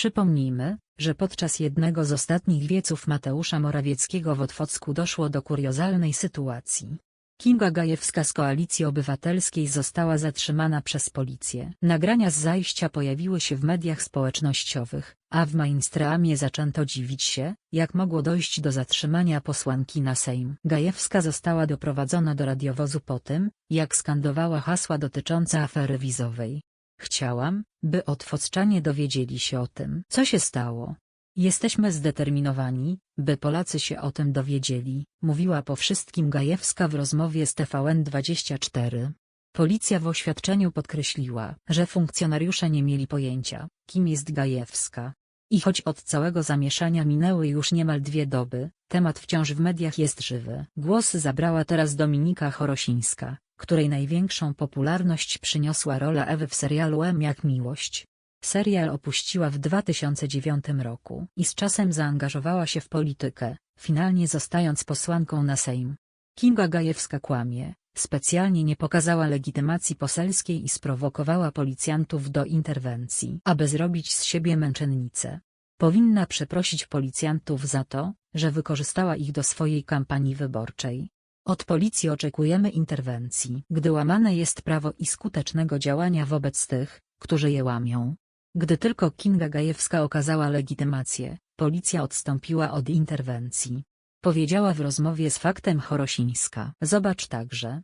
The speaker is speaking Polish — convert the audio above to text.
Przypomnijmy, że podczas jednego z ostatnich wieców Mateusza Morawieckiego w Otwocku doszło do kuriozalnej sytuacji. Kinga Gajewska z Koalicji Obywatelskiej została zatrzymana przez policję. Nagrania z zajścia pojawiły się w mediach społecznościowych, a w mainstreamie zaczęto dziwić się, jak mogło dojść do zatrzymania posłanki na Sejm. Gajewska została doprowadzona do radiowozu po tym, jak skandowała hasła dotyczące afery wizowej. Chciałam, by otwoczczanie dowiedzieli się o tym, co się stało. Jesteśmy zdeterminowani, by Polacy się o tym dowiedzieli, mówiła po wszystkim Gajewska w rozmowie z TVN24. Policja w oświadczeniu podkreśliła, że funkcjonariusze nie mieli pojęcia, kim jest Gajewska. I choć od całego zamieszania minęły już niemal dwie doby, temat wciąż w mediach jest żywy. Głos zabrała teraz Dominika Chorosińska, której największą popularność przyniosła rola Ewy w serialu M jak miłość. Serial opuściła w 2009 roku i z czasem zaangażowała się w politykę, finalnie zostając posłanką na Sejm. Kinga Gajewska kłamie, specjalnie nie pokazała legitymacji poselskiej i sprowokowała policjantów do interwencji, aby zrobić z siebie męczennicę. Powinna przeprosić policjantów za to, że wykorzystała ich do swojej kampanii wyborczej. Od policji oczekujemy interwencji, gdy łamane jest prawo i skutecznego działania wobec tych, którzy je łamią. Gdy tylko Kinga Gajewska okazała legitymację, policja odstąpiła od interwencji. Powiedziała w rozmowie z Faktem Chorosińska. Zobacz także,